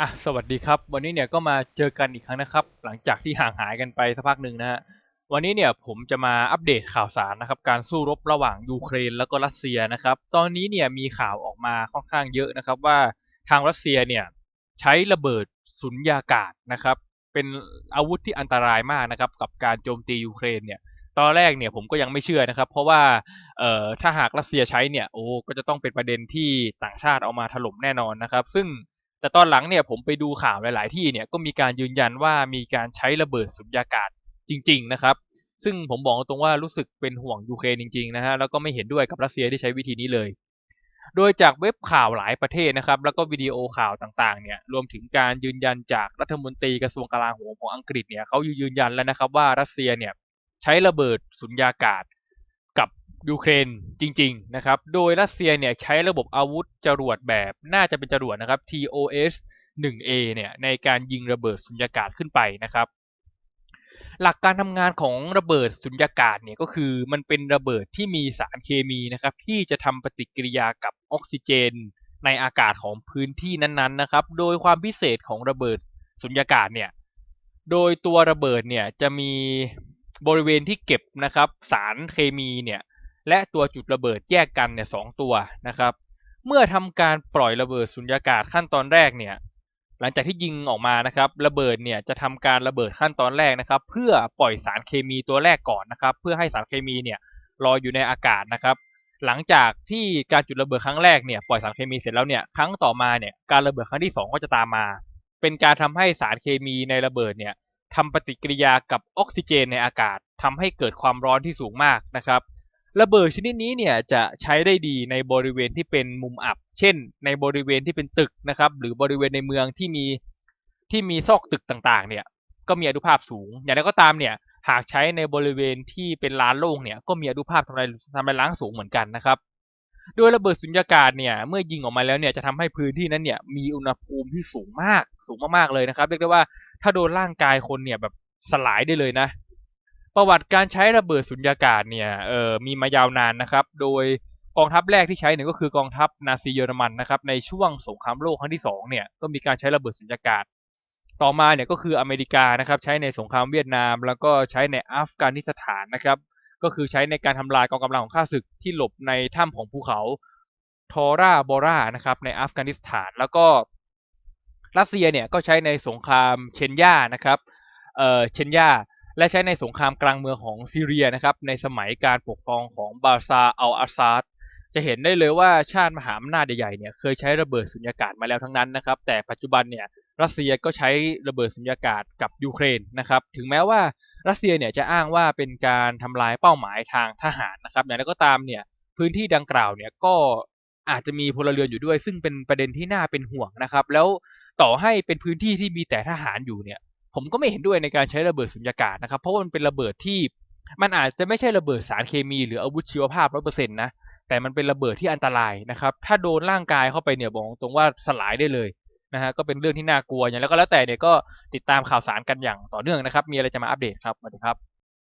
อะสวัสดีครับ วันนี้เนี่ยก็มาเจอกันอีกครั้งนะครับ หลังจากที่ห่างหายกันไปสักพักหนึ่งนะฮะวันนี้เนี่ยผมจะมาอัปเดตข่าวสารนะครับ การสู้รบระหว่างยูเครนแล้วก็รัสเซียนะครับ ตอนนี้เนี่ยมีข่าวออกมาค่อนข้างเยอะนะครับ ว่าทางรัสเซียเนี่ยใช้ระเบิดสุญญากาศนะครับ เป็นอาวุธที่อันตรายมากนะครับ กับการโจมตียูเครนเนี่ยตอนแรกเนี่ยผมก็ยังไม่เชื่อนะครับ เพราะว่าเอ่อถ้าหากรัสเซียใช้เนี่ยโอ้ก็จะต้องเป็นประเด็นที่ต่างชาติเอามาถล่มแน่นอนนะครับ ซึ่ง แต่ตอนหลังเนี่ยผมไปดูข่าวหลาย ๆ ที่เนี่ยก็มีการยืนยันว่ามีการใช้ระเบิดสุญญากาศจริง ๆ นะครับ ซึ่งผมบอกตรงว่ารู้สึกเป็นห่วงยูเครนจริง ๆ นะฮะแล้วก็ไม่เห็นด้วยกับรัสเซียที่ใช้วิธีนี้เลย โดยจากเว็บข่าวหลายประเทศนะครับ แล้วก็วิดีโอข่าวต่าง ๆ เนี่ยรวมถึงการยืนยันจากรัฐมนตรีกระทรวงกลาโหมของอังกฤษเนี่ยเขายืนยันแล้วนะครับว่ารัสเซียเนี่ยใช้ระเบิดสุญญากาศ ยูเครนจริง ๆ นะครับ โดยรัสเซียเนี่ยใช้ระบบอาวุธจรวดแบบน่าจะเป็นจรวดนะครับ TOS 1A เนี่ยในการยิงระเบิดสุญญากาศขึ้นไปนะครับ หลักการทำงานของระเบิดสุญญากาศเนี่ยก็คือมันเป็นระเบิดที่มีสารเคมีนะครับ ที่จะทำปฏิกิริยากับออกซิเจน ในอากาศของพื้นที่นั้นๆนะครับ โดยความพิเศษของระเบิดสุญญากาศเนี่ยโดยตัวระเบิดเนี่ยจะมีบริเวณที่เก็บนะครับสารเคมีเนี่ย และตัวจุดระเบิดแยกกันเนี่ยสองตัวนะครับ เมื่อทำการปล่อยระเบิดสุญญากาศขั้นตอนแรกเนี่ยหลังจากที่ยิงออกมานะครับระเบิดเนี่ยจะทำการระเบิดขั้นตอนแรกนะครับ เพื่อปล่อยสารเคมีตัวแรกก่อนนะครับ เพื่อให้สารเคมีเนี่ยลอยอยู่ในอากาศนะครับ หลังจากที่การจุดระเบิดครั้งแรกเนี่ยปล่อยสารเคมีเสร็จแล้วเนี่ยครั้งต่อมาเนี่ยการระเบิดครั้งที่ 2 ก็จะตามมา เป็นการทำให้สารเคมีในระเบิดเนี่ยทำปฏิกิริยากับออกซิเจนในอากาศทำให้เกิดความร้อนที่สูงมากนะครับ ระเบิดชนิดนี้เนี่ยจะใช้ได้ดีในบริเวณที่เป็นมุมอับ เช่น ในบริเวณที่เป็นตึกนะครับหรือบริเวณในเมืองที่มีที่มีซอกตึกต่างๆ เนี่ยก็มีอนุภาพสูง อย่างไรก็ตามเนี่ยหากใช้ในบริเวณที่เป็นลานโล่งเนี่ยก็มีอนุภาพทำลายทำลายล้างสูงเหมือนกันนะครับ โดยระเบิดสุญญากาศเนี่ยเมื่อยิงออกมาแล้วเนี่ยจะทำให้พื้นที่นั้นเนี่ยมีอุณหภูมิที่สูงมากสูงมากๆเลยนะครับ เรียกได้ว่าถ้าโดนร่างกายคนเนี่ยแบบสลายได้เลยนะ ประวัติการใช้ระเบิดสุญญากาศเนี่ยเอ่อมีมายาวนานนะครับ โดยกองทัพแรกที่ใช้เนี่ยก็คือกองทัพนาซีเยอรมันนะครับในช่วงสงครามโลกครั้งที่2เนี่ยก็มีการใช้ระเบิดสุญญากาศ ต่อมาเนี่ยก็คืออเมริกานะครับใช้ในสงครามเวียดนาม แล้วก็ใช้ในอัฟกานิสถานนะครับ ก็คือใช้ในการทำลายกองกำลังของข้าศึกที่หลบในถ้ำของภูเขาทอร่าบอร่านะครับในอัฟกานิสถาน แล้วก็รัสเซียเนี่ยก็ใช้ในสงครามเชนยานะครับเอ่อเชนยา และใช้ในสงครามกลางเมืองของซีเรียนะครับในสมัยการปกครองของบาซาอัลอาซาดจะเห็นได้เลยว่าชาติมหาอำนาจใหญ่ๆเนี่ยเคยใช้ระเบิดสุญญากาศมาแล้วทั้งนั้นนะครับ แต่ปัจจุบันเนี่ยรัสเซียก็ใช้ระเบิดสุญญากาศกับยูเครนนะครับถึงแม้ว่ารัสเซียเนี่ยจะอ้างว่าเป็นการทำลายเป้าหมายทางทหารนะครับอย่างไรก็ตามเนี่ยพื้นที่ดังกล่าวเนี่ยก็อาจจะมีพลเรือนอยู่ด้วย ซึ่งเป็นประเด็นที่น่าเป็นห่วงนะครับ แล้วต่อให้เป็นพื้นที่ที่มีแต่ทหารอยู่เนี่ย ผมก็ไม่เห็นด้วยในการใช้ระเบิดสุญญากาศนะครับ เพราะว่ามันเป็นระเบิดที่มันอาจจะไม่ใช่ระเบิดสารเคมีหรืออาวุธชีวภาพร้อเปอร์เซ็นต์นะแต่มันเป็นระเบิดที่อันตรายนะครับ ถ้าโดนร่างกายเข้าไปเนี่ยบอกตรงว่าสลายได้เลยนะฮะก็เป็นเรื่องที่น่ากลัวอย่างแล้วก็แล้วแต่เนี่ยก็ติดตามข่าวสารกันอย่างต่อเนื่องนะครับ มีอะไรจะมาอัปเดตครับสวัสดีครับ